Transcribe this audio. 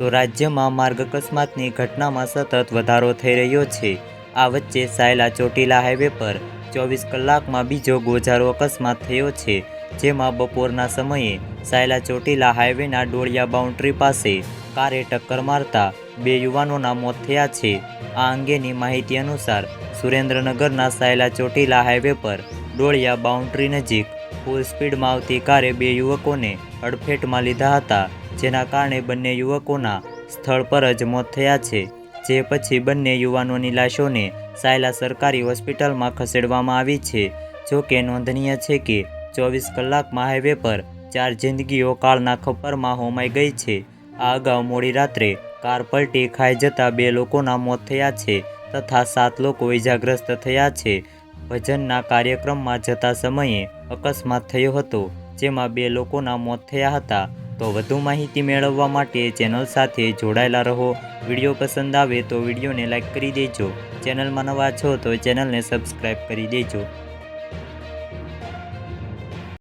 તો રાજ્યમાં માર્ગ અકસ્માતની ઘટનામાં સતત વધારો થઈ રહ્યો છે. આ વચ્ચે સાયલા ચોટીલા હાઈવે પર ચોવીસ કલાકમાં બીજો ગોજારો અકસ્માત થયો છે, જેમાં બપોરના સમયે સાયલા ચોટીલા હાઈવેના ડોળિયા બાઉન્ડ્રી પાસે કારે ટક્કર મારતા બે યુવાનોના મોત થયા છે. આ અંગેની માહિતી અનુસાર સુરેન્દ્રનગરના સાયલા ચોટીલા હાઈવે પર ડોળિયા બાઉન્ડ્રી નજીક ફૂલ સ્પીડમાં આવતી કારે બે યુવકોને અડફેટમાં લીધા હતા, જેના કારણે બંને યુવકોના સ્થળ પર જ મોત થયા છે. જે પછી બંને યુવાનોની લાશોને સાયલા સરકારી હોસ્પિટલમાં ખસેડવામાં આવી છે. જો કે નોંધનીય છે કે ચોવીસ કલાકમાં હાઈવે પર ચાર જિંદગીઓ કાળના ખપ્પરમાં હોમાઈ ગઈ છે. આ અગાઉ મોડી રાત્રે કાર પલટી ખાઈ જતા બે લોકોના મોત થયા છે તથા સાત લોકો ઇજાગ્રસ્ત થયા છે. ભજનના કાર્યક્રમમાં જતા સમયે અકસ્માત થયો હતો. જેમાં બે લોકોના મોત થયા હતા. તો વધુ માહિતી મેળવવા માટે ચેનલ સાથે જોડાયેલા રહો. વીડિયો પસંદ આવે તો વિડીયોને લાઇક કરી દેજો. ચેનલમાં નવા છો તો ચેનલને સબસ્ક્રાઈબ કરી દેજો.